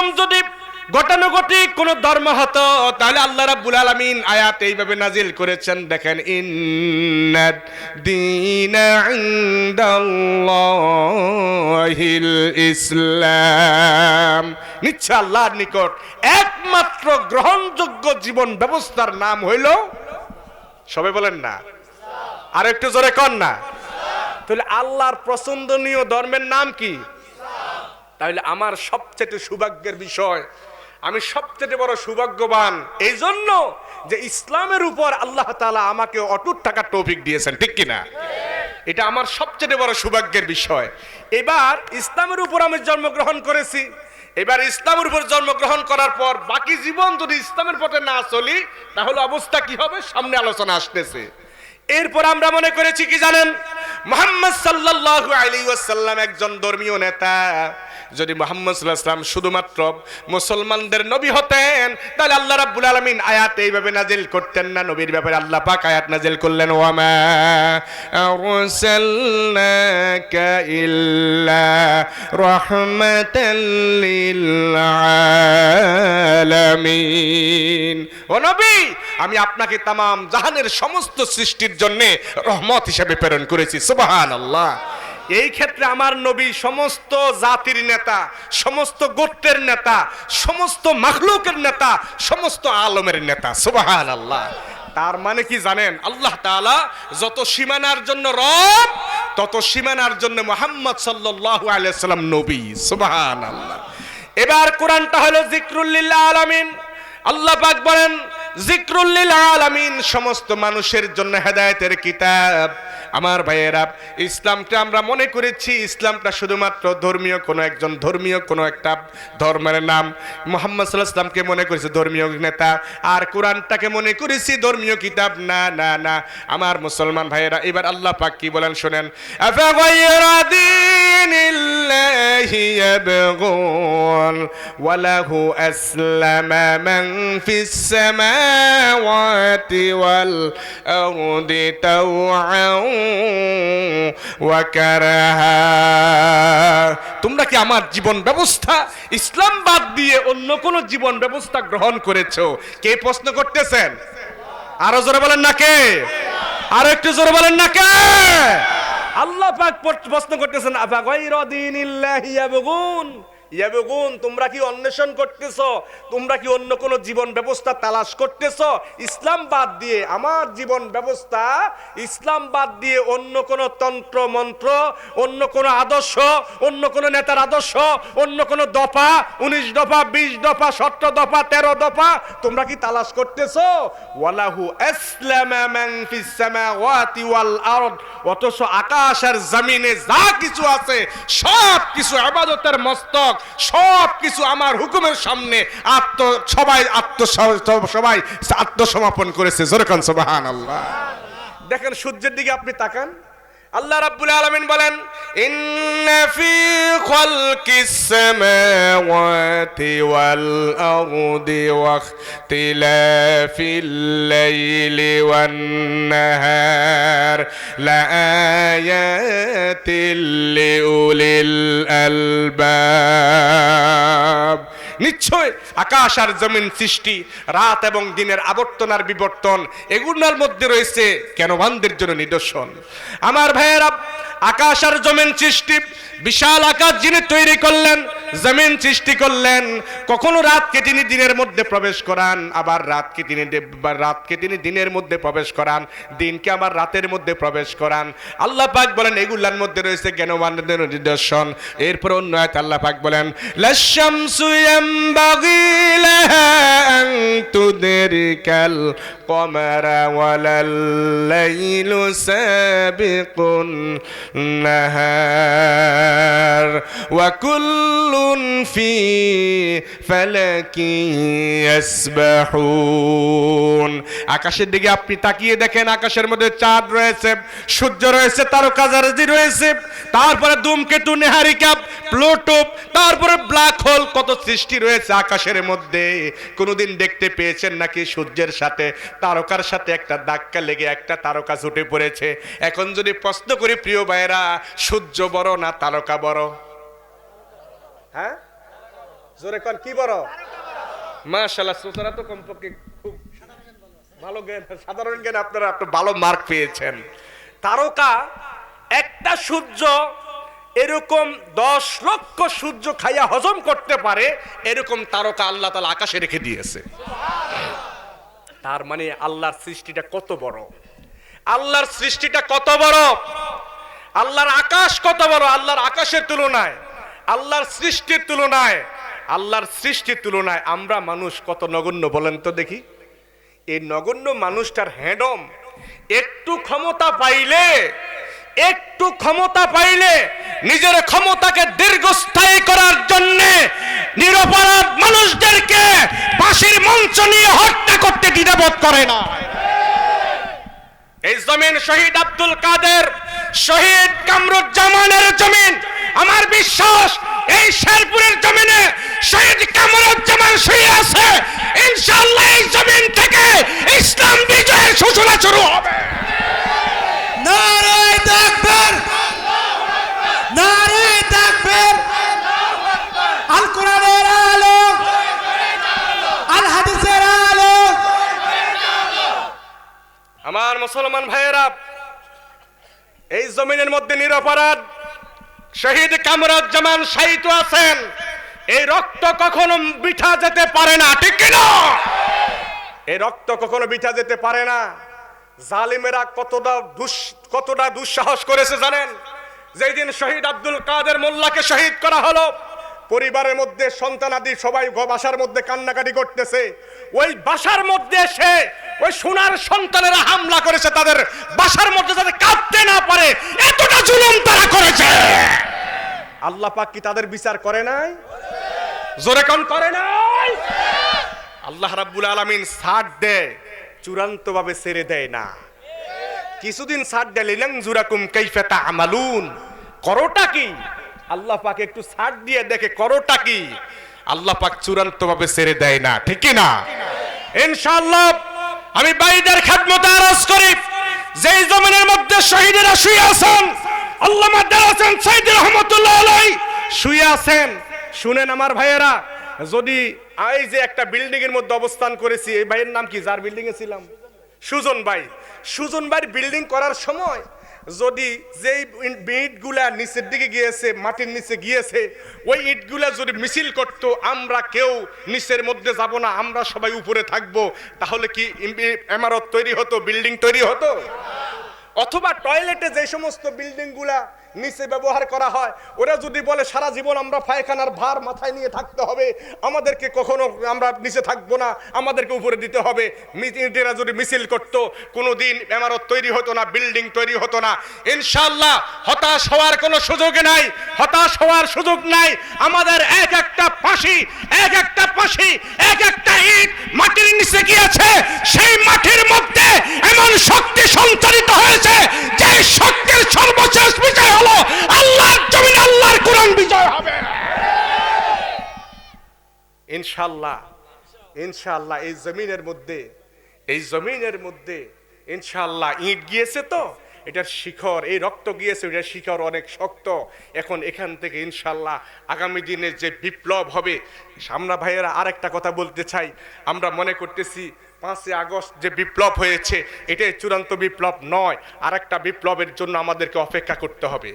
ইসলাম যদি গতানুগতিক কোন ধর্ম হতো, তাহলে আল্লাহ রাব্বুল আলামিন আয়াত এইভাবে নাজিল করেছেন। দেখেন, ইন্নাদ দীন ইনদাল্লাহিল ইসলাম। নিশ্চয় আল্লাহর নিকট একমাত্র গ্রহণযোগ্য জীবন ব্যবস্থার নাম হইল, সবাই বলেন না? আর একটু জোরে কর না? তাহলে আল্লাহর পছন্দনীয় ধর্মের নাম কি? তাহলে আমার সবচেয়ে সৌভাগ্যের বিষয়, আমি সবচেয়ে বড় সৌভাগ্যবান এই জন্য যে ইসলামের উপর আল্লাহ তালা আমাকে অটুট থাকার টপিক দিয়েছেন, ঠিক কিনা? এটা আমার সবচেয়ে বড় সৌভাগ্যের বিষয়। এবার ইসলামের উপর আমি জন্মগ্রহণ করেছি। এবার ইসলামের উপর জন্মগ্রহণ করার পর বাকি জীবন যদি ইসলামের পথে না চলি, তাহলে অবস্থা কি হবে? সামনে আলোচনা আসতেছে। এরপর আমরা মনে করেছি কি জানেন? মোহাম্মদ সাল্লাল্লাহু আলাইহি ওয়াসাল্লাম একজন ধর্মীয় নেতা। যদি মোহাম্মদ আলাইহি শুধুমাত্র মুসলমানদের নবী হতেন, তাহলে আল্লাহ রাব্বুল আলামিন আয়াত এইভাবে নাজিল করতেন না? নবীর ব্যাপারে আল্লাহ পাক আয়াত নাজিল করলেন, ওয়ামা আলামিন ও নবী, আমি আপনাকে তামাম জাহানের সমস্ত সৃষ্টির জন্য রহমত হিসেবে প্রেরণ করেছি, সুবহানাল্লাহ। এই ক্ষেত্রে আমার নবী সমস্ত জাতির নেতা, সমস্ত গোত্রের নেতা, সমস্ত মাখলুকের নেতা, সমস্ত আলমের নেতা সুবাহান আল্লাহ তার মানে কি জানেন? আল্লাহ তাআলা যত সীমানার জন্য রব, তত সীমানার জন্য মোহাম্মদ সাল্লাল্লাহু আলাইহি সাল্লাম নবী সুবাহান আল্লাহ এবার কোরআনটা হলো জিক্রুল্লিল আলামিন। আল্লাহ পাক বলেন জিক্রুল্লিল আলামিন, সমস্ত মানুষের জন্য হেদায়েতের কিতাব। আমার ভাইয়েরা ইসলামকে আমরা মনে করেছি, ইসলামটা শুধুমাত্র ধর্মীয় কোনো একজন, ধর্মীয় কোনো একটা ধর্মের নাম। মোহাম্মদ সাল্লাহ ইসলামকে মনে করেছি ধর্মীয় নেতা, আর কোরআনটাকে মনে করেছি ধর্মীয় কিতাব। না না না, আমার মুসলমান ভাইয়েরা, এবার আল্লাহ পাক কি বলেন শোনেন। আফাগাইরা দীনিল্লাহি ইয়াবগুন, ওয়ালাহু আসলামা মান আরদি তাওআন ওয়া কারাহা তোমরা কি আমার জীবন ব্যবস্থা ইসলাম বাদ দিয়ে অন্য কোন জীবন ব্যবস্থা গ্রহণ করেছ? কে প্রশ্ন করতেছেন? আরও জোরে বলেন না কে? আরও একটু জোরে বলেন না কে? আল্লাহ পাক প্রশ্ন করতেছেন, আফা গায়রা দীনিল্লাহি ইয়াবগুন? ইয়াবগুন, তোমরা কি অন্বেষণ করতেছ? তোমরা কি অন্য কোন জীবন ব্যবস্থা তালাশ করতেছো? ইসলাম বাদ দিয়ে, আমার জীবন ব্যবস্থা, ইসলাম বাদ দিয়ে অন্য কোন তন্ত্র, মন্ত্র, অন্য কোন আদর্শ, অন্য কোন নেতার আদর্শ, অন্য কোন দফা, উনিশ দফা, বিশ দফা, সতেরো দফা, তেরো দফা, তোমরা কি তালাশ করতেছ? ওয়ালাহু অথচ আকাশ আর জমিনে যা কিছু আছে সব কিছু ইবাদতের মস্তক। সব কিছু আমার হুকুমের সামনে আত্ম, সবাই আত্ম সবাই আত্মসমর্পণ করেছে। জোরকান সুবহানাল্লাহ। দেখেন, সূর্যের দিকে আপনি তাকান। আল্লাহ রাব্বুল আলামিন বলেন, ইন্না ফি খালকিস সামাওয়াতি ওয়াল আরদি ওয়া ইখতিলাফিল লাইলি ওয়ান নাহার লাআয়াতিল লিউলিল আলবাব। নিশ্চয় আকাশ আর জমিন সৃষ্টি, রাত এবং দিনের আবর্তন আর বিবর্তন এগুলোর মধ্যে রয়েছে কেন বান্ধের জন্য নিদর্শন? আমার ভাইয়েরা আকাশ আর জমিন সৃষ্টি, বিশাল আকাশ যিনি তৈরি করলেন, জমিন সৃষ্টি করলেন। কখনো রাতকে তিনি দিনের মধ্যে প্রবেশ করান, আবার রাতকে তিনি রাতকে তিনি দিনের মধ্যে প্রবেশ করান, দিনকে আবার রাতের মধ্যে প্রবেশ করান। আল্লাহ পাক বলেন, এগুলার মধ্যে রয়েছে জ্ঞানবানদের নিদর্শন। এরপর অন্য আয়াত আল্লাহ পাক বলেন তুদরিকাল কমারা ওয়ালাল লাইলু সাবিকুন ওয়া কুল্লুন ফি ফালাকি ইয়াসবাহুন আকাশের দিকে আপনি তাকিয়ে দেখেন, আকাশের মধ্যে চাঁদ রয়েছে, সূর্য রয়েছে তারকাজারজি রয়েছে, তারপরে ধূমকেতু নেহারিকা প্লুটো, তারপরে ব্ল্যাক হোল, কত সৃষ্টি রয়েছে আকাশের মধ্যে। কোনোদিন দেখতে পেয়েছেন নাকি সূর্যের সাথে? তারকার সাথে একটা ধাক্কা লেগে একটা তারকা ছুটে পড়েছে। এখন যদি প্রশ্ন করি, প্রিয় ভাইয়েরা সূর্য বড় না তারকা বড়? হ্যাঁ? জোরে কন, কি বড়? মাশাআল্লাহ শ্রোতারা তো কমপক্ষে খুব ভালো জ্ঞান। সাধারণ জ্ঞান আপনারা আপনি ভালো মার্ক পেয়েছেন। তারকা, একটা সূর্য এরকম দশ লক্ষ সূর্য খাইয়া হজম করতে পারে, এরকম তারকা আল্লাহ তালা আকাশে রেখে দিয়েছে। তার মানে আল্লাহর সৃষ্টিটা কত বড়? আল্লাহর সৃষ্টিটা কত বড়? আল্লাহর আকাশ কত বড়? আল্লাহর আকাশের তুলনায়। আল্লাহর সৃষ্টির তুলনায়। আল্লাহর সৃষ্টির তুলনায় আমরা মানুষ কত নগণ্য বলেন তো দেখি। এই নগণ্য মানুষটার হ্যাডম একটু ক্ষমতা পাইলে, একটু ক্ষমতা পাইলে নিজের ক্ষমতাকে দীর্ঘস্থায়ী করার জন্য নিরপরাধ মানুষদেরকে ফাঁসির মঞ্চ নিয়ে হত্যা করতে দ্বিধাবোধ করে না। এই জমিন শহীদ আব্দুল কাদের শহীদ কামরুজ্জামানের জমিন। আমার বিশ্বাস এই শেরপুরের জমিনে শহীদ কামরুজ্জামান শুয়ে আছে ইনশাআল্লাহ এই জমিন থেকে ইসলাম বিজয়ের সূচনা শুরু হবে নারে তাকবীর নারে তাকবীর আল কোরআনের আলো আল হাদিসের আলো আমার মুসলমান ভাইয়েরা এই জমিনের মধ্যে নিরপরাধ শহীদ কামরুজ্জামান শাহিত আছেন। এই রক্ত কখনো বিঠা যেতে পারে না, ঠিক কিনা এই রক্ত কখনো বিঠা যেতে পারে না। জালিমেরা কতটা দুঃ কতটা দুঃসাহস করেছে জানেন? যেই দিন শহীদ আব্দুল কাদের মোল্লাকে শহীদ করা হলো, পরিবারের মধ্যে সন্তানাদি সবাই বাসার মধ্যে কান্নাকাটি করতেছে। ওই বাসার মধ্যে এসে ওই সোনার সন্তানেরা হামলা করেছে, তাদের বাসার মধ্যে যাতে কাঁদতে না পারে, এতটা জুলুম তারা করেছে। আল্লাহ পাক কি তাদের বিচার করে নাই? জোরে কোন, করে নাই? আল্লাহ রাব্বুল আলামিন ছাড় দেয় চূড়ান্ত ভাবে ছেড়ে দেয় না। কিছুদিন ছাড় দেয় লিলাং জুরাকুম কাইফা তা'মালুন। করোটা কি? আল্লাহ পাক একটু ছাড় দিয়ে দেখে, করোটা কি? আল্লাহ পাক চূড়ান্ত ভাবে ছেড়ে দেয় না, ঠিক না ইনশাআল্লাহ, আমি বাইদের খেদমতে আরজ করি, যেই জমিনের মধ্যে শহীদেরা শুয়ে আছেন আল্লামা দেওয়াছেন সাইদ রহমতুল্লাহ আলাই শুয়ে আছেন। শুনেন আমার ভাইয়েরা, যদি এই যে একটা বিল্ডিং এর মধ্যে অবস্থান করেছি, এই ভাইয়ের নাম কি? যার বিল্ডিং এ ছিলাম? সুজন ভাই। সুজন ভাই বিল্ডিং করার সময় যদি যেই ইটগুলা নিচের দিকে গিয়েছে, মাটির নিচে গিয়েছে, ওই ইটগুলা যদি মিছিল করতো, আমরা কেউ নিচের মধ্যে যাব না, আমরা সবাই উপরে থাকব, তাহলে কি এমারত তৈরি হতো বিল্ডিং তৈরি হতো? অথবা টয়লেটে যে সমস্ত বিল্ডিংগুলা নিচে ব্যবহার করা হয়। ওরা যদি বলে, সারা জীবন আমরা পায়খানার ভার মাথায় নিয়ে থাকতে হবে, আমাদেরকে কখনো আমরা নিচে থাকব না, আমাদেরকে উপরে দিতে হবে। মিটিরা যদি মিছিল করত কোনো দিন এমারত তৈরি হতো না, বিল্ডিং তৈরি হতো না। ইনশাল্লাহ হতাশ হওয়ার কোনো সুযোগ নাই, হতাশ হওয়ার সুযোগ নাই। আমাদের এক একটা ফাঁসি, এক একটা ফাঁসি, এক একটা ইট মাটির নিচে গিয়েছে সেই মাটির মধ্যে এমন শক্তি সঞ্চারিত হয়েছে যে শক্তির সর্বশেষ বিজয় হলো আল্লাহর জমিন আল্লাহর কোরআন বিজয় হবে ইনশাল্লাহ ইনশাল্লাহ এই জমিনের মধ্যে, এই জমিনের মধ্যে ইনশাল্লাহ ইট গিয়েছে তো, এটার শিখর, এই রক্ত গিয়েছে, এটার শিখর অনেক শক্ত। এখন এখান থেকে ইনশাল্লাহ আগামী দিনে যে বিপ্লব হবে সামনা ভাইয়েরা আরেকটা কথা বলতে চাই। আমরা মনে করতেছি পাঁচই আগস্ট যে বিপ্লব হয়েছে, এটাই চূড়ান্ত বিপ্লব নয়, আরেকটা বিপ্লবের জন্য আমাদেরকে অপেক্ষা করতে হবে।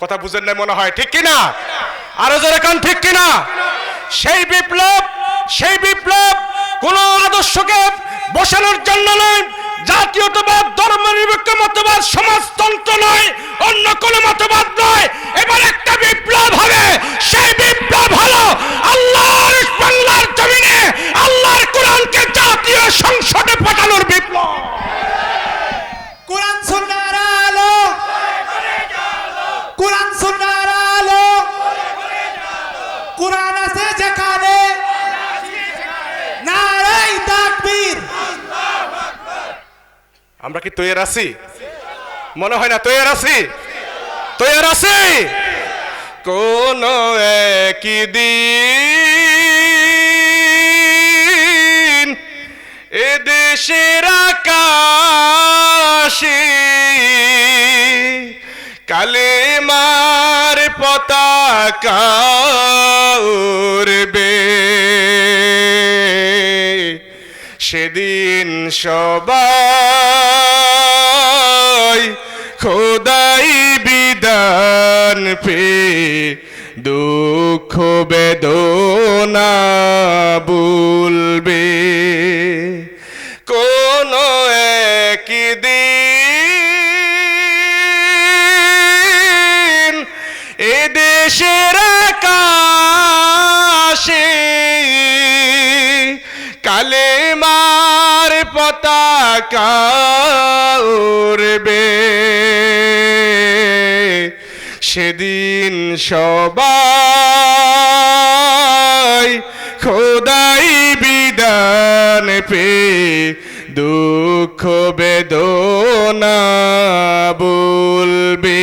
কথা বুঝেন না মনে হয়, ঠিক কিনা? আরও যারা কান, ঠিক কিনা? সেই বিপ্লব সেই বিপ্লব কোন আদর্শকে বসানোর জন্য নয়। জাতীয়তাবাদ, ধর্মনিরপেক্ষ মতবাদ, সমাজতন্ত্র নয়, অন্য কোন মতবাদ নয়। এবার একটা বিপ্লব হবে, সেই বিপ্লব হলো আল্লাহর বাংলার জমিনে আল্লাহর কোরআনকে জাতীয় সংসদে পাঠানোর বিপ্লব কোরআন সুন্নাহর আলো কোরআন সুন্নাহর আলো কোরআন আছে যেখানে নারে তাকবীর তৈরি আছি? মনে হয় না তৈরি আছি? তৈরি আছি? কোন একদিন এ দেশের আকাশে কালে মার পতাকা উড়বে। সেদিন সবাই খোদাই বিধান পে দুঃখ বেদনা বলবে কোন একদিন এ দেশের আকাশে কালেমার পতাকা সেদিন সবাই খোদাই বিদান পে দুঃখ বেদনা বলবে।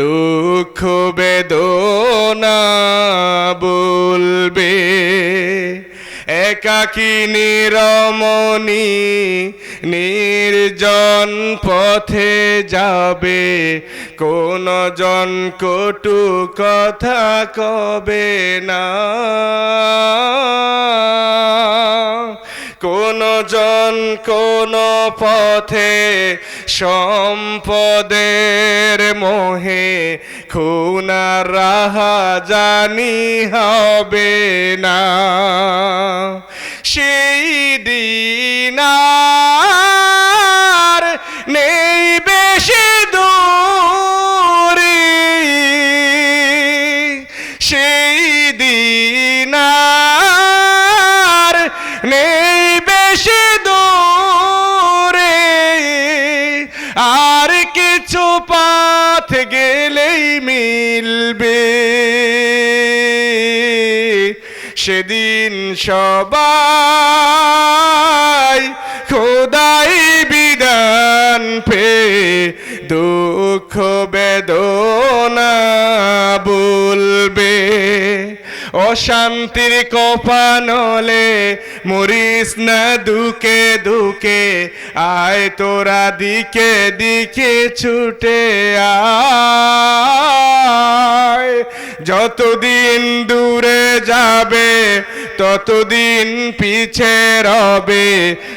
দুঃখ বেদনা বলবে। একাকি নিরমণি নির্জন পথে যাবে। কোন জন কটু কথা কবে না। কোন জন কোন পথে সম্পদের মোহে খুনা রাহা জানি হবে না। সেই দিন নেই বেশি সবাই খোদাই বিধান পে দুঃখ বেদনা অশান্তির কোপানলে মরিস না দুকে দুকে, আয় তোরা দিকে দিকে ছুটে আয়। যতদিন দূরে যাবে, ততদিন পিছে রবে,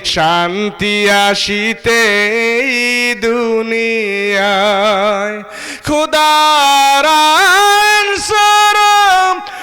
শান্তি আসিতে দুনিয়ায়। খুদার সরম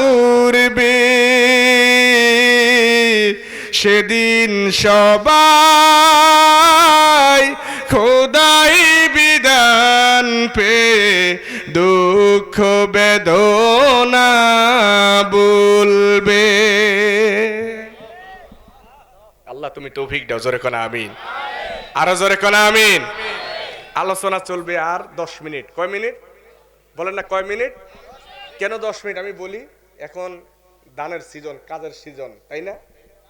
উড়বে সেদিন সবাই খোদাই বিধান পে দুঃখ বেদনা বলবে। আল্লাহ, তুমি তৌফিক দাও, জোরে কোনা আমিন। আরও জোরে কোনা আমিন। আলোচনা চলবে আর দশ মিনিট। কয় মিনিট? বলেন না কয় মিনিট? কেন দশ মিনিট? আমি বলি এখন দানের সিজন কাজের সিজন তাই না?